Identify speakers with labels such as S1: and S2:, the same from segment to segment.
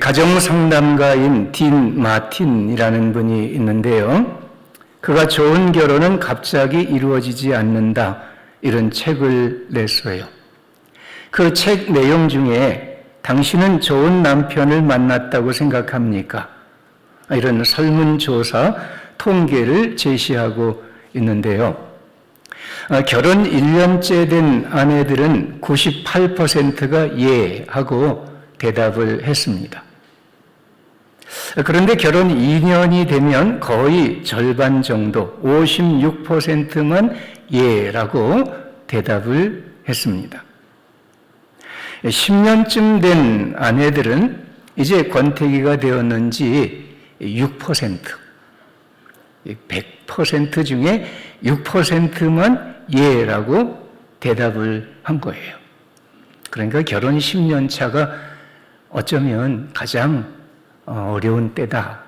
S1: 가정 상담가인 딘 마틴이라는 분이 있는데요. 그가 좋은 결혼은 갑자기 이루어지지 않는다. 이런 책을 냈어요. 그 책 내용 중에 당신은 좋은 남편을 만났다고 생각합니까? 이런 설문조사 통계를 제시하고 있는데요. 아, 결혼 1년째 된 아내들은 98%가 예 하고 대답을 했습니다. 그런데 결혼 2년이 되면 거의 절반 정도, 56%만 예라고 대답을 했습니다. 10년쯤 된 아내들은 이제 권태기가 되었는지 6%, 100% 중에 6%만 예라고 대답을 한 거예요. 그러니까 결혼 10년 차가 어쩌면 가장 어려운 때다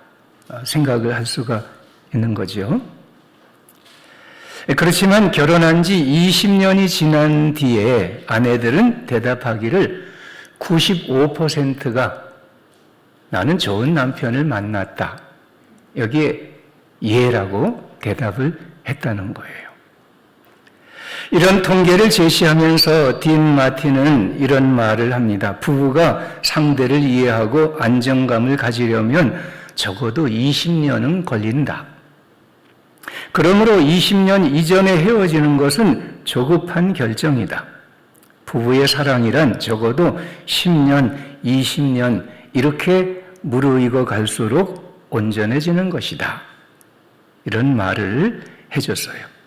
S1: 생각을 할 수가 있는 거죠. 그렇지만 결혼한 지 20년이 지난 뒤에 아내들은 대답하기를 95%가 나는 좋은 남편을 만났다. 여기에 예라고 대답을 했다는 거예요. 이런 통계를 제시하면서 딘 마틴은 이런 말을 합니다. 부부가 상대를 이해하고 안정감을 가지려면 적어도 20년은 걸린다. 그러므로 20년 이전에 헤어지는 것은 조급한 결정이다. 부부의 사랑이란 적어도 10년, 20년 이렇게 무르익어 갈수록 온전해지는 것이다. 이런 말을 해줬어요.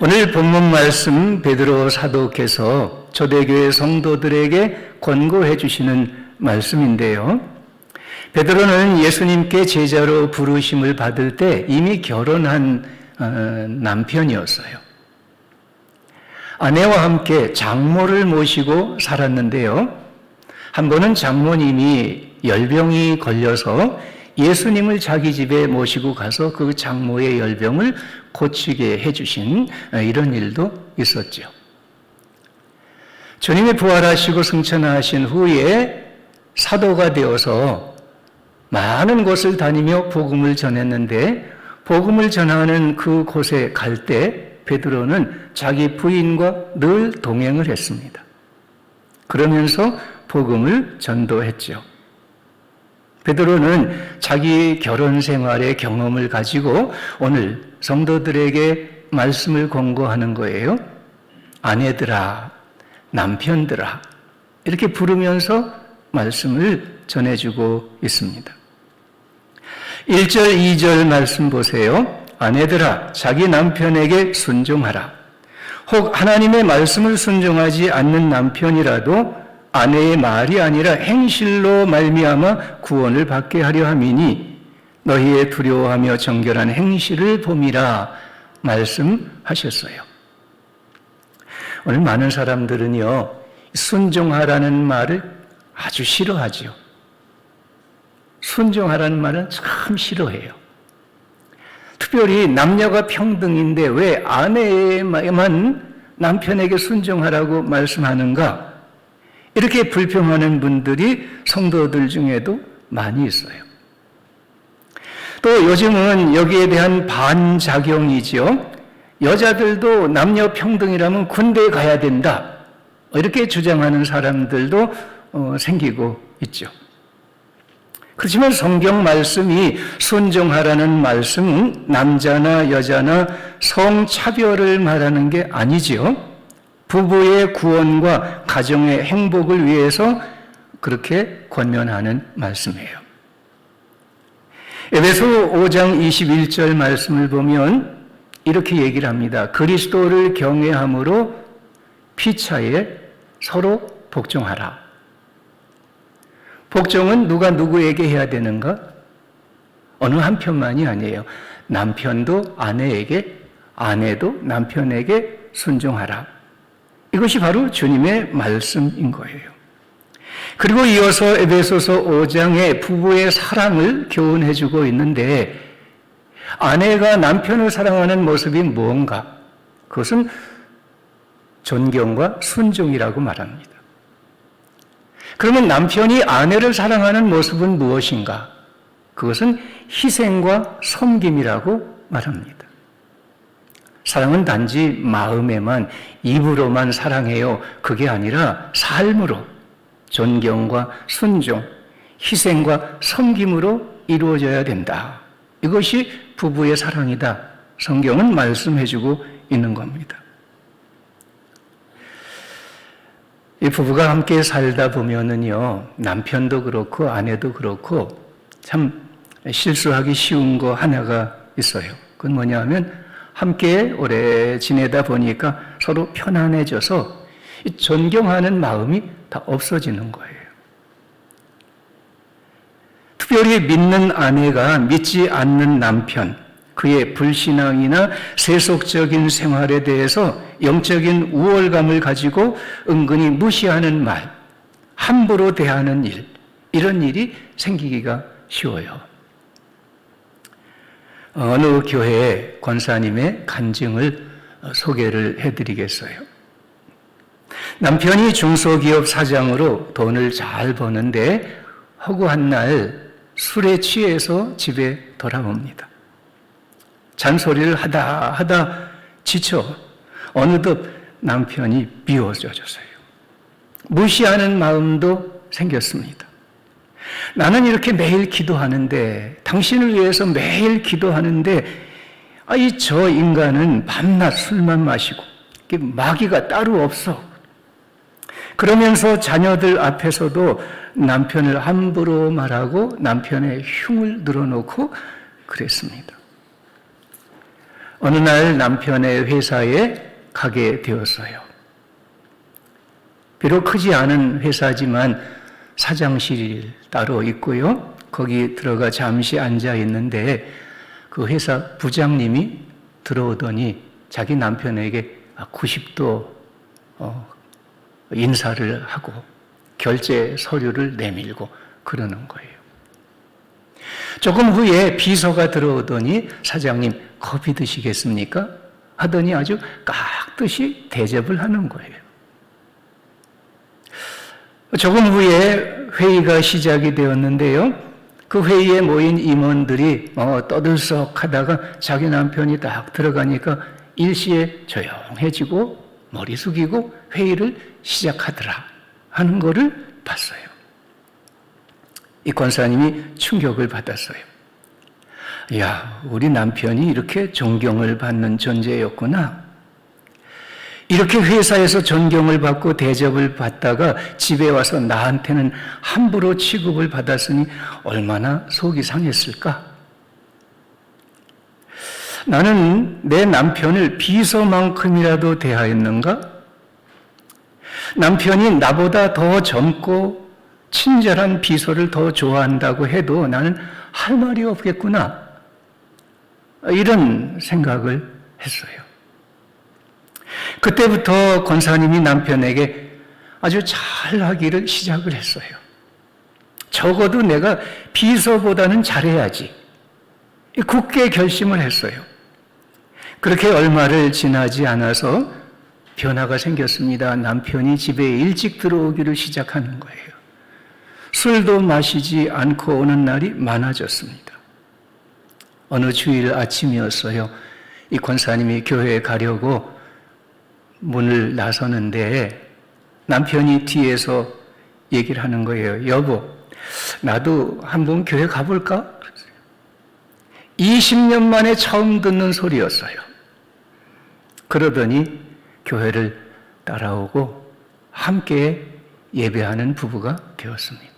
S1: 오늘 본문 말씀 베드로 사도께서 초대교회 성도들에게 권고해 주시는 말씀인데요. 베드로는 예수님께 제자로 부르심을 받을 때 이미 결혼한 어, 남편이었어요. 아내와 함께 장모를 모시고 살았는데요. 한 번은 장모님이 열병이 걸려서 예수님을 자기 집에 모시고 가서 그 장모의 열병을 고치게 해주신 이런 일도 있었죠. 주님이 부활하시고 승천하신 후에 사도가 되어서 많은 곳을 다니며 복음을 전했는데 복음을 전하는 그 곳에 갈 때 베드로는 자기 부인과 늘 동행을 했습니다. 그러면서 복음을 전도했죠. 베드로는 자기 결혼 생활의 경험을 가지고 오늘 성도들에게 말씀을 권고하는 거예요. 아내들아, 남편들아, 이렇게 부르면서 말씀을 전해주고 있습니다. 1절, 2절 말씀 보세요. 아내들아, 자기 남편에게 순종하라. 혹 하나님의 말씀을 순종하지 않는 남편이라도 아내의 말이 아니라 행실로 말미암아 구원을 받게 하려 함이니 너희의 두려워하며 정결한 행실을 봄이라 말씀하셨어요. 오늘 많은 사람들은요, 순종하라는 말을 아주 싫어하죠. 순종하라는 말은 참 싫어해요. 특별히 남녀가 평등인데 왜 아내에만 남편에게 순종하라고 말씀하는가? 이렇게 불평하는 분들이 성도들 중에도 많이 있어요. 또 요즘은 여기에 대한 반작용이죠. 여자들도 남녀 평등이라면 군대에 가야 된다. 이렇게 주장하는 사람들도 어, 생기고 있죠. 그렇지만 성경 말씀이 순종하라는 말씀은 남자나 여자나 성차별을 말하는 게 아니지요. 부부의 구원과 가정의 행복을 위해서 그렇게 권면하는 말씀이에요. 에베소 5장 21절 말씀을 보면 이렇게 얘기를 합니다. 그리스도를 경외함으로 피차에 서로 복종하라. 복종은 누가 누구에게 해야 되는가? 어느 한편만이 아니에요. 남편도 아내에게, 아내도 남편에게 순종하라. 이것이 바로 주님의 말씀인 거예요. 그리고 이어서 에베소서 5장에 부부의 사랑을 교훈해 주고 있는데 아내가 남편을 사랑하는 모습이 무언가? 그것은 존경과 순종이라고 말합니다. 그러면 남편이 아내를 사랑하는 모습은 무엇인가? 그것은 희생과 섬김이라고 말합니다. 사랑은 단지 마음에만, 입으로만 사랑해요. 그게 아니라 삶으로, 존경과 순종, 희생과 섬김으로 이루어져야 된다. 이것이 부부의 사랑이다. 성경은 말씀해주고 있는 겁니다. 이 부부가 함께 살다 보면은요, 남편도 그렇고 아내도 그렇고 참 실수하기 쉬운 거 하나가 있어요. 그건 뭐냐 하면 함께 오래 지내다 보니까 서로 편안해져서 존경하는 마음이 다 없어지는 거예요. 특별히 믿는 아내가 믿지 않는 남편, 그의 불신앙이나 세속적인 생활에 대해서 영적인 우월감을 가지고 은근히 무시하는 말, 함부로 대하는 일, 이런 일이 생기기가 쉬워요. 어느 교회 권사님의 간증을 소개를 해드리겠어요. 남편이 중소기업 사장으로 돈을 잘 버는데 허구한 날 술에 취해서 집에 돌아옵니다. 잔소리를 하다 하다 지쳐 어느덧 남편이 미워져졌어요. 무시하는 마음도 생겼습니다. 나는 이렇게 매일 기도하는데, 당신을 위해서 매일 기도하는데, 아 이, 저 인간은 밤낮 술만 마시고, 마귀가 따로 없어. 그러면서 자녀들 앞에서도 남편을 함부로 말하고 남편의 흉을 늘어놓고 그랬습니다. 어느 날 남편의 회사에 가게 되었어요. 비록 크지 않은 회사지만 사장실이 따로 있고요. 거기 들어가 잠시 앉아 있는데 그 회사 부장님이 들어오더니 자기 남편에게 90도 어, 인사를 하고 결제 서류를 내밀고 그러는 거예요. 조금 후에 비서가 들어오더니 사장님 커피 드시겠습니까? 하더니 아주 깍듯이 대접을 하는 거예요. 조금 후에 회의가 시작이 되었는데요. 그 회의에 모인 임원들이 어, 떠들썩 하다가 자기 남편이 딱 들어가니까 일시에 조용해지고 머리 숙이고 회의를 시작하더라 하는 것을 봤어요. 이 권사님이 충격을 받았어요. 야, 우리 남편이 이렇게 존경을 받는 존재였구나. 이렇게 회사에서 존경을 받고 대접을 받다가 집에 와서 나한테는 함부로 취급을 받았으니 얼마나 속이 상했을까? 나는 내 남편을 비서만큼이라도 대하였는가? 남편이 나보다 더 젊고 친절한 비서를 더 좋아한다고 해도 나는 할 말이 없겠구나. 이런 생각을 했어요. 그때부터 권사님이 남편에게 아주 잘하기를 시작을 했어요. 적어도 내가 비서보다는 잘해야지. 굳게 결심을 했어요. 그렇게 얼마를 지나지 않아서 변화가 생겼습니다. 남편이 집에 일찍 들어오기를 시작하는 거예요. 술도 마시지 않고 오는 날이 많아졌습니다. 어느 주일 아침이었어요. 이 권사님이 교회에 가려고 문을 나서는데 남편이 뒤에서 얘기를 하는 거예요. 여보, 나도 한번 교회 가볼까? 20년 만에 처음 듣는 소리였어요. 그러더니 교회를 따라오고 함께 예배하는 부부가 되었습니다.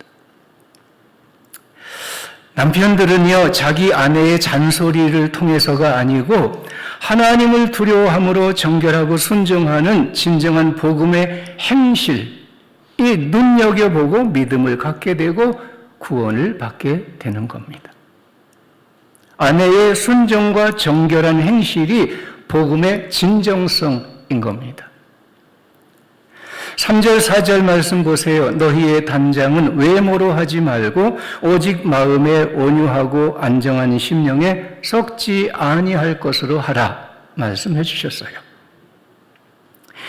S1: 남편들은요, 자기 아내의 잔소리를 통해서가 아니고 하나님을 두려워함으로 정결하고 순종하는 진정한 복음의 행실, 이 눈여겨보고 믿음을 갖게 되고 구원을 받게 되는 겁니다. 아내의 순종과 정결한 행실이 복음의 진정성 인 겁니다. 3절, 4절 말씀 보세요. 너희의 단장은 외모로 하지 말고 오직 마음에 온유하고 안정한 심령에 썩지 아니할 것으로 하라. 말씀해 주셨어요.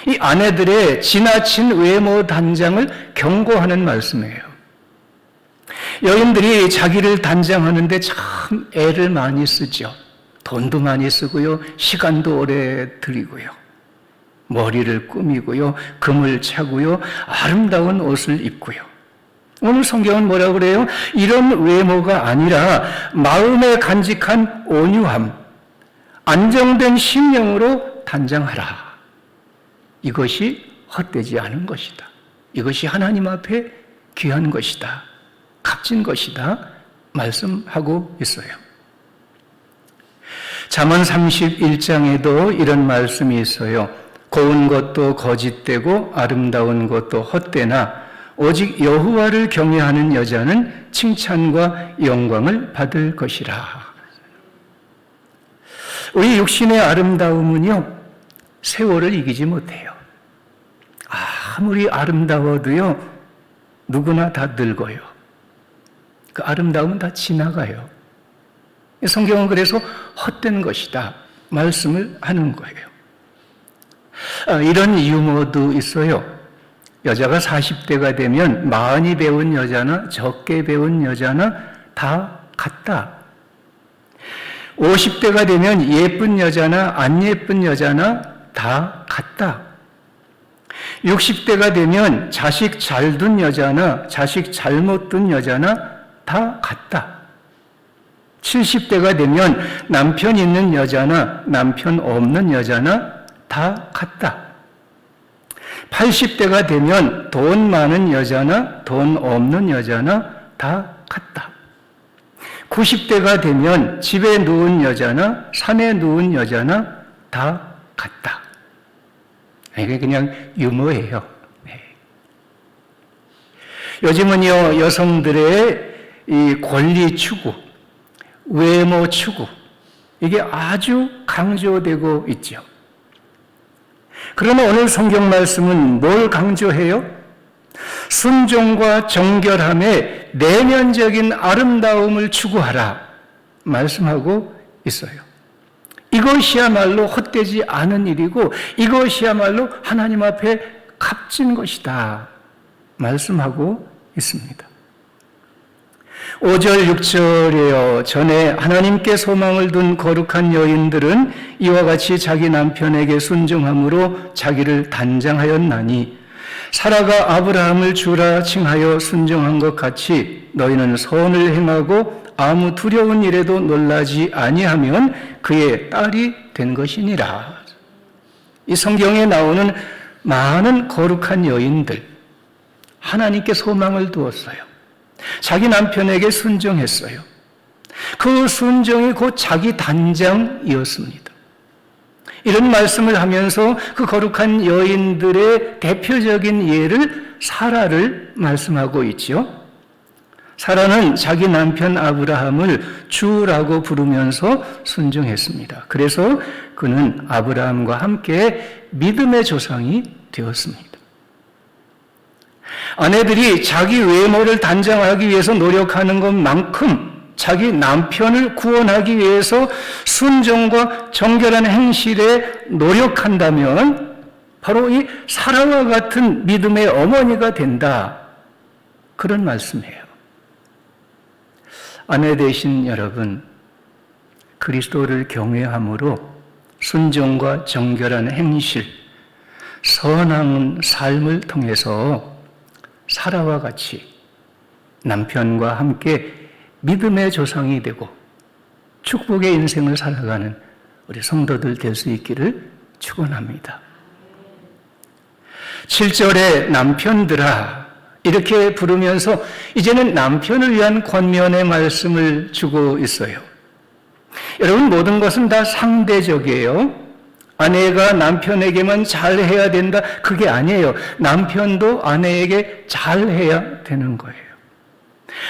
S1: 이 아내들의 지나친 외모 단장을 경고하는 말씀이에요. 여인들이 자기를 단장하는데 참 애를 많이 쓰죠. 돈도 많이 쓰고요. 시간도 오래 들이고요. 머리를 꾸미고요. 금을 차고요. 아름다운 옷을 입고요. 오늘 성경은 뭐라 그래요? 이런 외모가 아니라 마음에 간직한 온유함, 안정된 심령으로 단장하라. 이것이 헛되지 않은 것이다. 이것이 하나님 앞에 귀한 것이다. 값진 것이다. 말씀하고 있어요. 잠언 31장에도 이런 말씀이 있어요. 고운 것도 거짓되고 아름다운 것도 헛되나 오직 여호와를 경외하는 여자는 칭찬과 영광을 받을 것이라. 우리 육신의 아름다움은요, 세월을 이기지 못해요. 아무리 아름다워도요, 누구나 다 늙어요. 그 아름다움은 다 지나가요. 성경은 그래서 헛된 것이다. 말씀을 하는 거예요. 아, 이런 유머도 있어요. 여자가 40대가 되면 많이 배운 여자나 적게 배운 여자나 다 같다. 50대가 되면 예쁜 여자나 안 예쁜 여자나 다 같다. 60대가 되면 자식 잘 둔 여자나 자식 잘못 둔 여자나 다 같다. 70대가 되면 남편 있는 여자나 남편 없는 여자나 다 같다. 80대가 되면 돈 많은 여자나 돈 없는 여자나 다 같다. 90대가 되면 집에 누운 여자나 산에 누운 여자나 다 같다. 이게 그냥 유머예요. 네. 요즘은요, 여성들의 이 권리 추구, 외모 추구, 이게 아주 강조되고 있죠. 그러나 오늘 성경 말씀은 뭘 강조해요? 순종과 정결함의 내면적인 아름다움을 추구하라 말씀하고 있어요. 이것이야말로 헛되지 않은 일이고 이것이야말로 하나님 앞에 값진 것이다 말씀하고 있습니다. 5절, 6절에요. 전에 하나님께 소망을 둔 거룩한 여인들은 이와 같이 자기 남편에게 순종함으로 자기를 단장하였나니 사라가 아브라함을 주라 칭하여 순종한 것 같이 너희는 선을 행하고 아무 두려운 일에도 놀라지 아니하면 그의 딸이 된 것이니라. 이 성경에 나오는 많은 거룩한 여인들 하나님께 소망을 두었어요. 자기 남편에게 순종했어요. 그 순종이 곧 자기 단장이었습니다. 이런 말씀을 하면서 그 거룩한 여인들의 대표적인 예를 사라를 말씀하고 있죠. 사라는 자기 남편 아브라함을 주라고 부르면서 순종했습니다. 그래서 그는 아브라함과 함께 믿음의 조상이 되었습니다. 아내들이 자기 외모를 단장하기 위해서 노력하는 것만큼 자기 남편을 구원하기 위해서 순종과 정결한 행실에 노력한다면 바로 이 사랑과 같은 믿음의 어머니가 된다. 그런 말씀이에요. 아내 되신 여러분, 그리스도를 경외함으로 순종과 정결한 행실, 선한 삶을 통해서 사라와 같이 남편과 함께 믿음의 조상이 되고 축복의 인생을 살아가는 우리 성도들 될 수 있기를 축원합니다. 7절에 남편들아 이렇게 부르면서 이제는 남편을 위한 권면의 말씀을 주고 있어요. 여러분 모든 것은 다 상대적이에요. 아내가 남편에게만 잘해야 된다. 그게 아니에요. 남편도 아내에게 잘해야 되는 거예요.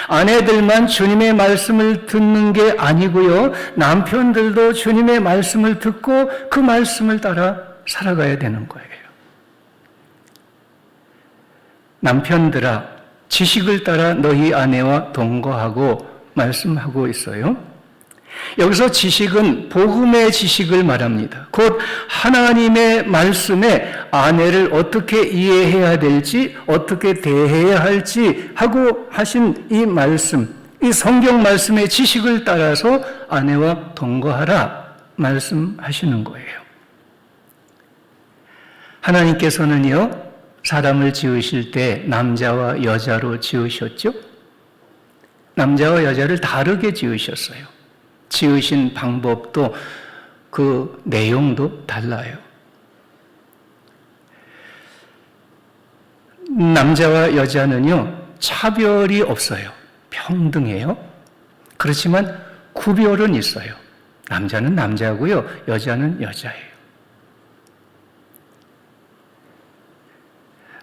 S1: 아내들만 주님의 말씀을 듣는 게 아니고요. 남편들도 주님의 말씀을 듣고 그 말씀을 따라 살아가야 되는 거예요. 남편들아, 지식을 따라 너희 아내와 동거하고 말씀하고 있어요. 여기서 지식은 복음의 지식을 말합니다. 곧 하나님의 말씀에 아내를 어떻게 이해해야 될지, 어떻게 대해야 할지 하고 하신 이 말씀, 이 성경 말씀의 지식을 따라서 아내와 동거하라 말씀하시는 거예요. 하나님께서는요, 사람을 지으실 때 남자와 여자로 지으셨죠? 남자와 여자를 다르게 지으셨어요. 지으신 방법도 그 내용도 달라요. 남자와 여자는요, 차별이 없어요. 평등해요. 그렇지만 구별은 있어요. 남자는 남자고요, 여자는 여자예요.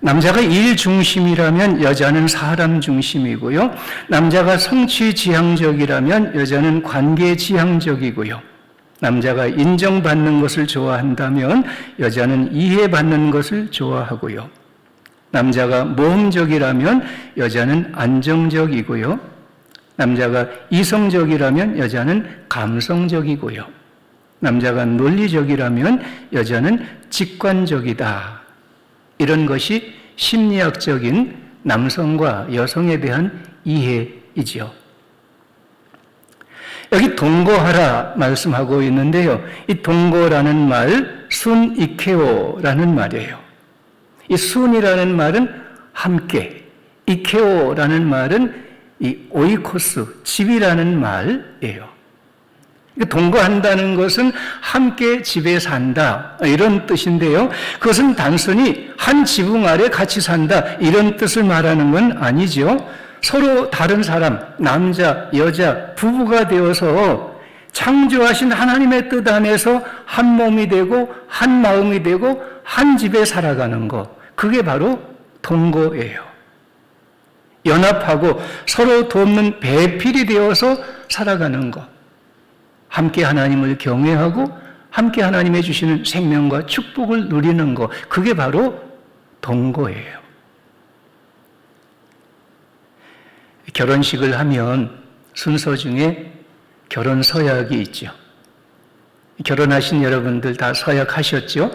S1: 남자가 일 중심이라면 여자는 사람 중심이고요. 남자가 성취 지향적이라면 여자는 관계 지향적이고요. 남자가 인정받는 것을 좋아한다면 여자는 이해받는 것을 좋아하고요. 남자가 모험적이라면 여자는 안정적이고요. 남자가 이성적이라면 여자는 감성적이고요. 남자가 논리적이라면 여자는 직관적이다. 이런 것이 심리학적인 남성과 여성에 대한 이해이지요. 여기 동거하라 말씀하고 있는데요. 이 동거라는 말, 순이케오라는 말이에요. 이 순이라는 말은 함께, 이케오라는 말은 이 오이코스, 집이라는 말이에요. 동거한다는 것은 함께 집에 산다 이런 뜻인데요. 그것은 단순히 한 지붕 아래 같이 산다 이런 뜻을 말하는 건 아니죠. 서로 다른 사람, 남자, 여자, 부부가 되어서 창조하신 하나님의 뜻 안에서 한 몸이 되고 한 마음이 되고 한 집에 살아가는 것. 그게 바로 동거예요. 연합하고 서로 돕는 배필이 되어서 살아가는 것. 함께 하나님을 경외하고 함께 하나님의 주시는 생명과 축복을 누리는 것. 그게 바로 동거예요. 결혼식을 하면 순서 중에 결혼 서약이 있죠. 결혼하신 여러분들 다 서약 하셨죠?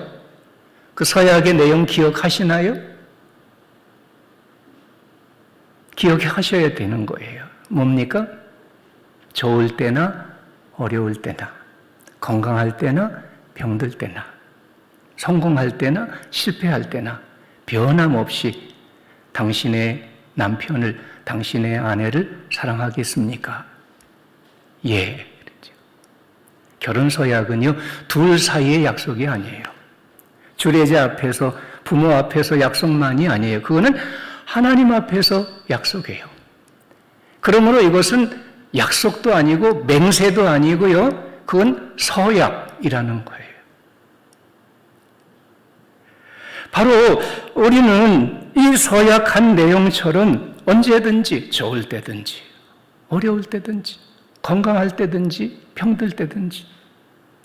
S1: 그 서약의 내용 기억하시나요? 기억하셔야 되는 거예요. 뭡니까? 좋을 때나 어려울 때나, 건강할 때나, 병들 때나, 성공할 때나, 실패할 때나, 변함없이 당신의 남편을, 당신의 아내를 사랑하겠습니까? 예. 결혼 서약은요, 둘 사이의 약속이 아니에요. 주례자 앞에서, 부모 앞에서 약속만이 아니에요. 그거는 하나님 앞에서 약속이에요. 그러므로 이것은 약속도 아니고 맹세도 아니고요. 그건 서약이라는 거예요. 바로 우리는 이 서약한 내용처럼 언제든지 좋을 때든지 어려울 때든지 건강할 때든지 병들 때든지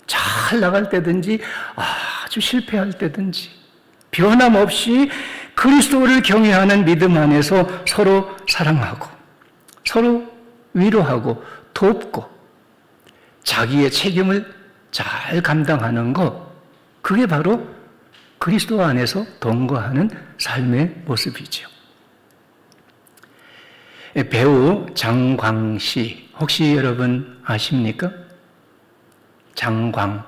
S1: 잘 나갈 때든지 아주 실패할 때든지 변함없이 그리스도를 경외하는 믿음 안에서 서로 사랑하고 서로 위로하고 돕고 자기의 책임을 잘 감당하는 것, 그게 바로 그리스도 안에서 동거하는 삶의 모습이죠. 배우 장광씨, 혹시 여러분 아십니까? 장광.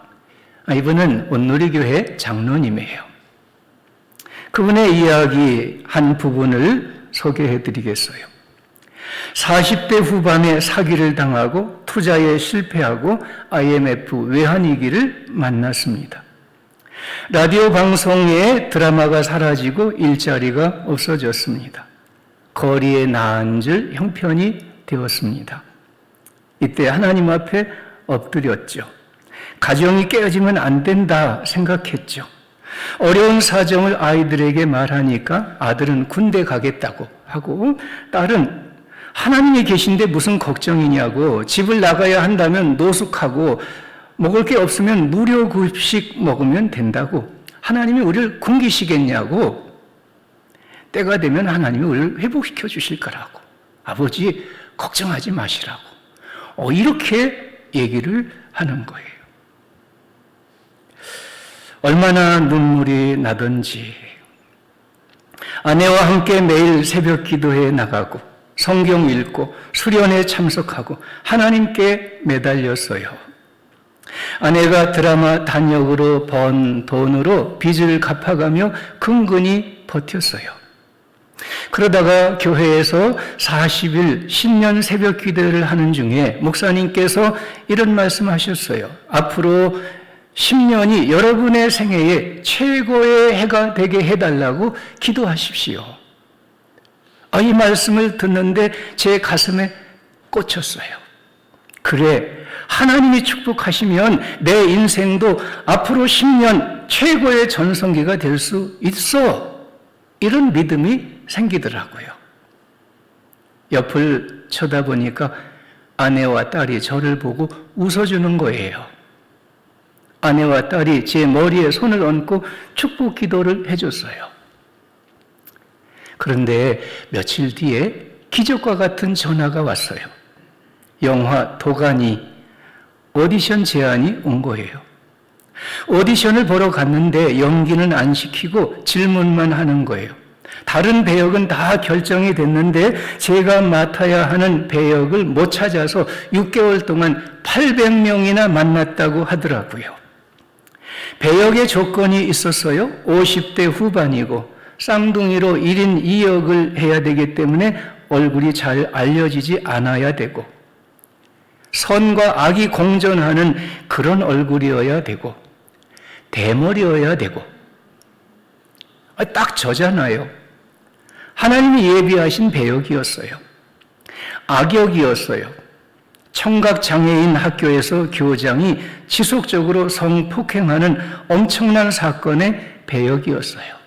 S1: 아, 이분은 온누리교회 장로님이에요. 그분의 이야기 한 부분을 소개해 드리겠어요. 40대 후반에 사기를 당하고 투자에 실패하고 IMF 외환위기를 만났습니다. 라디오 방송에 드라마가 사라지고 일자리가 없어졌습니다. 거리에 나앉을 형편이 되었습니다. 이때 하나님 앞에 엎드렸죠. 가정이 깨어지면 안 된다 생각했죠. 어려운 사정을 아이들에게 말하니까 아들은 군대 가겠다고 하고 딸은 하나님이 계신데 무슨 걱정이냐고 집을 나가야 한다면 노숙하고 먹을 게 없으면 무료 급식 먹으면 된다고 하나님이 우리를 굶기시겠냐고 때가 되면 하나님이 우리를 회복시켜 주실 거라고 아버지 걱정하지 마시라고 어, 이렇게 얘기를 하는 거예요. 얼마나 눈물이 나든지 아내와 함께 매일 새벽 기도에 나가고 성경 읽고 수련에 참석하고 하나님께 매달렸어요. 아내가 드라마 단역으로 번 돈으로 빚을 갚아가며 근근히 버텼어요. 그러다가 교회에서 40일 신년 새벽 기도를 하는 중에 목사님께서 이런 말씀 하셨어요. 앞으로 10년이 여러분의 생애에 최고의 해가 되게 해달라고 기도하십시오. 아, 이 말씀을 듣는데 제 가슴에 꽂혔어요. 그래, 하나님이 축복하시면 내 인생도 앞으로 10년 최고의 전성기가 될 수 있어. 이런 믿음이 생기더라고요. 옆을 쳐다보니까 아내와 딸이 저를 보고 웃어주는 거예요. 아내와 딸이 제 머리에 손을 얹고 축복 기도를 해줬어요. 그런데 며칠 뒤에 기적과 같은 전화가 왔어요. 영화 도가니 오디션 제안이 온 거예요. 오디션을 보러 갔는데 연기는 안 시키고 질문만 하는 거예요. 다른 배역은 다 결정이 됐는데 제가 맡아야 하는 배역을 못 찾아서 6개월 동안 800명이나 만났다고 하더라고요. 배역의 조건이 있었어요. 50대 후반이고 쌍둥이로 1인 2역을 해야 되기 때문에 얼굴이 잘 알려지지 않아야 되고 선과 악이 공존하는 그런 얼굴이어야 되고 대머리여야 되고 아, 딱 저잖아요. 하나님이 예비하신 배역이었어요. 악역이었어요. 청각장애인 학교에서 교장이 지속적으로 성폭행하는 엄청난 사건의 배역이었어요.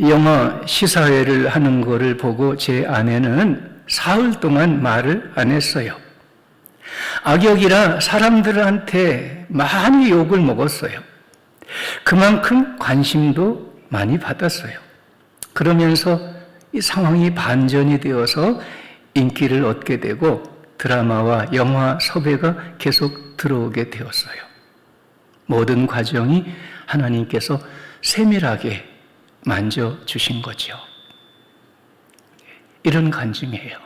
S1: 영어 시사회를 하는 것을 보고 제 아내는 사흘 동안 말을 안 했어요. 악역이라 사람들한테 많이 욕을 먹었어요. 그만큼 관심도 많이 받았어요. 그러면서 이 상황이 반전이 되어서 인기를 얻게 되고 드라마와 영화 섭외가 계속 들어오게 되었어요. 모든 과정이 하나님께서 세밀하게 만져주신 거죠. 이런 간증이에요.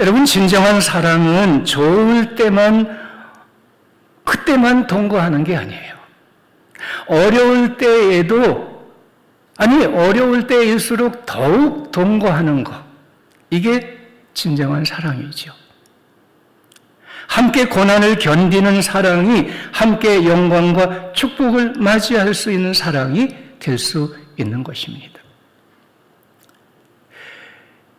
S1: 여러분, 진정한 사랑은 좋을 때만, 그때만 동거하는 게 아니에요. 어려울 때에도, 아니, 어려울 때일수록 더욱 동거하는 것. 이게 진정한 사랑이죠. 함께 고난을 견디는 사랑이 함께 영광과 축복을 맞이할 수 있는 사랑이 될 수 있는 것입니다.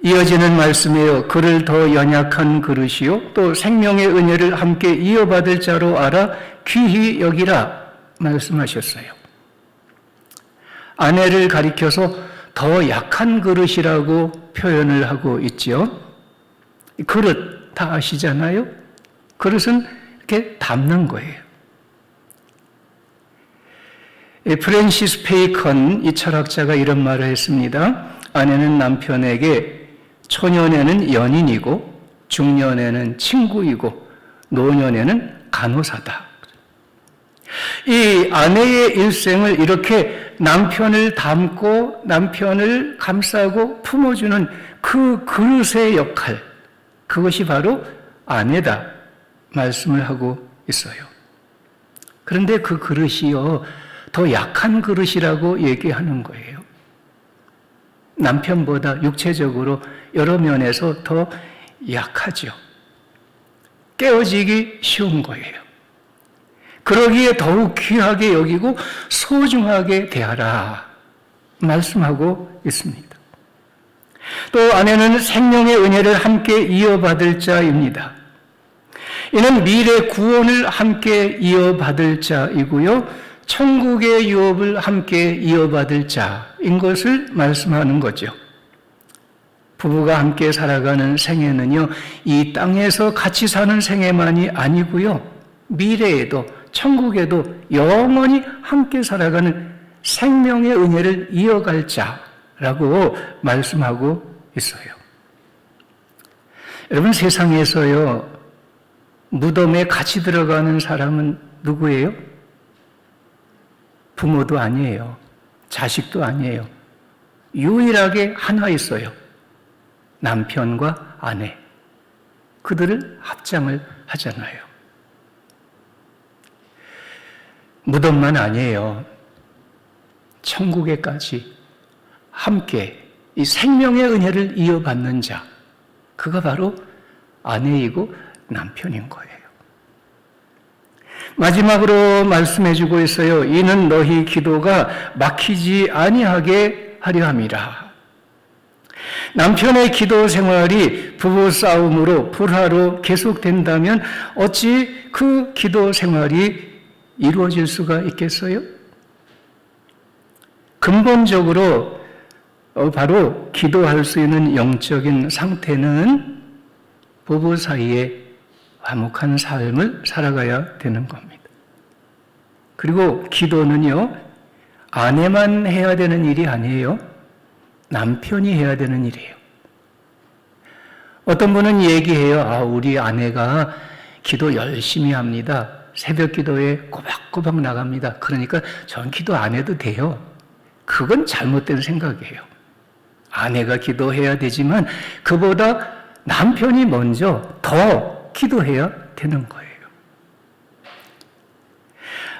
S1: 이어지는 말씀이에요. 그를 더 연약한 그릇이요. 또 생명의 은혜를 함께 이어받을 자로 알아 귀히 여기라 말씀하셨어요. 아내를 가리켜서 더 약한 그릇이라고 표현을 하고 있죠. 그릇 다 아시잖아요? 그릇은 이렇게 담는 거예요. 프랜시스 페이컨 이 철학자가 이런 말을 했습니다. 아내는 남편에게 초년에는 연인이고 중년에는 친구이고 노년에는 간호사다. 이 아내의 일생을 이렇게 남편을 담고 남편을 감싸고 품어주는 그 그릇의 역할, 그것이 바로 아내다 말씀을 하고 있어요. 그런데 그 그릇이요, 더 약한 그릇이라고 얘기하는 거예요. 남편보다 육체적으로 여러 면에서 더 약하죠. 깨어지기 쉬운 거예요. 그러기에 더욱 귀하게 여기고 소중하게 대하라 말씀하고 있습니다. 또 아내는 생명의 은혜를 함께 이어받을 자입니다. 이는 미래 구원을 함께 이어받을 자이고요. 천국의 유업을 함께 이어받을 자인 것을 말씀하는 거죠. 부부가 함께 살아가는 생애는요, 이 땅에서 같이 사는 생애만이 아니고요, 미래에도, 천국에도 영원히 함께 살아가는 생명의 은혜를 이어갈 자라고 말씀하고 있어요. 여러분 세상에서요 무덤에 같이 들어가는 사람은 누구예요? 부모도 아니에요. 자식도 아니에요. 유일하게 하나 있어요. 남편과 아내. 그들을 합장을 하잖아요. 무덤만 아니에요. 천국에까지 함께 이 생명의 은혜를 이어받는 자. 그가 바로 아내이고 남편인 거예요. 마지막으로 말씀해 주고 있어요. 이는 너희 기도가 막히지 아니하게 하려 함이라. 남편의 기도 생활이 부부 싸움으로 불화로 계속된다면 어찌 그 기도 생활이 이루어질 수가 있겠어요? 근본적으로 어, 바로 기도할 수 있는 영적인 상태는 부부 사이에 화목한 삶을 살아가야 되는 겁니다. 그리고 기도는요, 아내만 해야 되는 일이 아니에요. 남편이 해야 되는 일이에요. 어떤 분은 얘기해요. 아, 우리 아내가 기도 열심히 합니다. 새벽 기도에 꼬박꼬박 나갑니다. 그러니까 전 기도 안 해도 돼요. 그건 잘못된 생각이에요. 아내가 기도해야 되지만 그보다 남편이 먼저 더 기도해야 되는 거예요.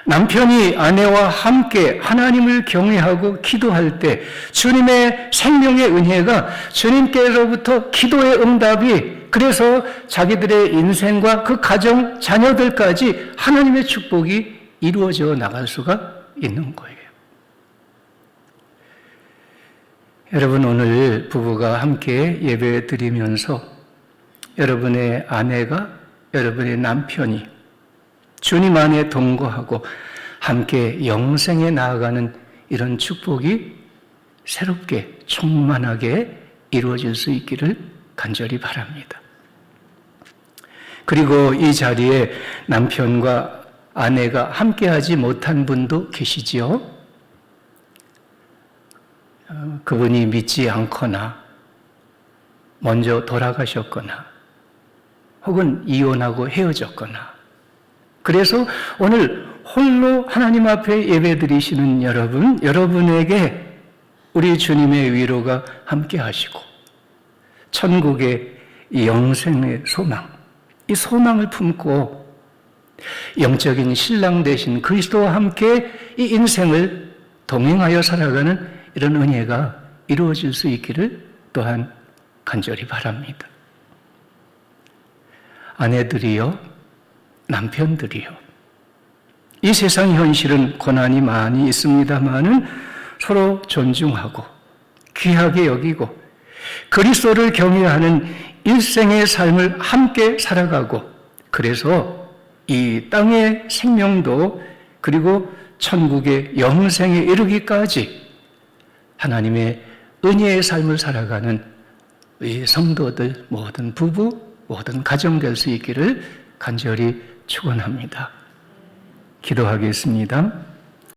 S1: 남편이 아내와 함께 하나님을 경외하고 기도할 때 주님의 생명의 은혜가 주님께로부터 기도의 응답이 그래서 자기들의 인생과 그 가정, 자녀들까지 하나님의 축복이 이루어져 나갈 수가 있는 거예요. 여러분 오늘 부부가 함께 예배 드리면서 여러분의 아내가 여러분의 남편이 주님 안에 동거하고 함께 영생에 나아가는 이런 축복이 새롭게 충만하게 이루어질 수 있기를 간절히 바랍니다. 그리고 이 자리에 남편과 아내가 함께하지 못한 분도 계시지요. 어, 그분이 믿지 않거나 먼저 돌아가셨거나 혹은 이혼하고 헤어졌거나 그래서 오늘 홀로 하나님 앞에 예배 드리시는 여러분, 여러분에게 우리 주님의 위로가 함께 하시고 천국의 영생의 소망, 이 소망을 품고 영적인 신랑 되신 그리스도와 함께 이 인생을 동행하여 살아가는 이런 은혜가 이루어질 수 있기를 또한 간절히 바랍니다. 아내들이요, 남편들이요. 이 세상 현실은 고난이 많이 있습니다만은 서로 존중하고 귀하게 여기고 그리스도를 경외하는 일생의 삶을 함께 살아가고 그래서 이 땅의 생명도 그리고 천국의 영생에 이르기까지 하나님의 은혜의 삶을 살아가는 이 성도들 모든 부부 모든 가정 될 수 있기를 간절히 축원합니다. 기도하겠습니다.